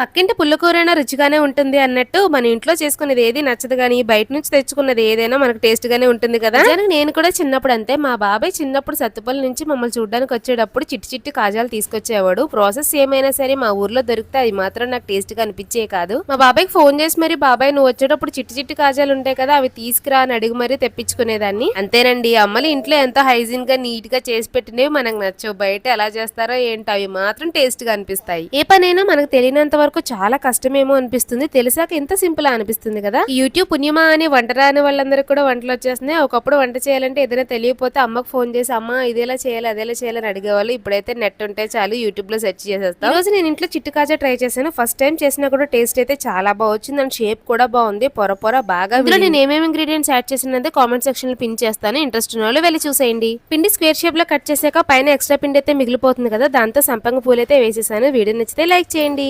పక్కింటి పుల్లకూరైనా రుచిగానే ఉంటుంది అన్నట్టు మన ఇంట్లో చేసుకునేది ఏది నచ్చదు కానీ బయట నుంచి తెచ్చుకున్నది ఏదైనా మనకు టేస్ట్ గానే ఉంటుంది కదా. నిజానికి నేను కూడా చిన్నప్పుడు అంతే. మా బాబాయ్ చిన్నప్పుడు సత్తుపల్లి నుంచి మమ్మల్ని చూడడానికి వచ్చేటప్పుడు చిట్టి చిట్టి కాజాలు తీసుకొచ్చేవాడు. ప్రాసెస్ ఏమైనా సరే మా ఊర్లో దొరికితే అది మాత్రం నాకు టేస్ట్గా అనిపించే కాదు. మా బాబాయ్కి ఫోన్ చేసి మరి బాబాయ్ నువ్వు వచ్చేటప్పుడు చిట్టి చిట్టి కాజాలు ఉంటాయి కదా అవి తీసుకురా అని అడిగి మరీ తెప్పించుకునేదాన్ని. అంతేనండి అమ్మలు ఇంట్లో ఎంత హైజీన్గా నీట్గా చేసి పెట్టినవి మనకు నచ్చవు. బయట ఎలా చేస్తారో ఏంటో అవి మాత్రం టేస్ట్గా అనిపిస్తాయి. ఏ పనైనా మనకు తెలియనంత వరకు చాలా కష్టమేమో అనిపిస్తుంది. తెలిసాక ఎంత సింపుల్ అనిపిస్తుంది కదా. యూట్యూబ్ పుణ్యమా అని వంట రాని వాళ్ళందరికీ కూడా వంటలు వచ్చేస్తున్నాయి. ఒకప్పుడు వంట చేయాలంటే ఏదైనా తెలియకపోతే అమ్మకు ఫోన్ చేసి అమ్మ ఇదేలా చేయాలి అదేలా చేయాలని అడిగేవాళ్ళు. ఇప్పుడైతే నెట్ ఉంటే చాలు యూట్యూబ్లో సెర్చ్ చేసేస్తాం. రోజు నేను ఇంట్లో చిట్టు కాజా ట్రై చేశాను. ఫస్ట్ టైం చేసినా కూడా టేస్ట్ అయితే చాలా బాగా వచ్చింది. అండ్ షేప్ కూడా బాగుంది. పొర పొర బాగా ఇందులో నేను ఏమేమి ఇంగ్రీడియంట్స్ యాడ్ చేసినది కామెంట్ సెక్షన్లో పిన్ చేస్తాను. ఇంట్రెస్ట్ ఉన్న వాళ్ళు వెళ్ళి చూసేయండి. పిండి స్క్వేర్ షేప్లో కట్ చేసాక పైన ఎక్స్ట్రా పిండి అయితే మిగిలిపోతుంది కదా. దాంతో సంపంగ పూలు అయితే వేసేసాను. వీడియో నచ్చితే లైక్ చేయండి.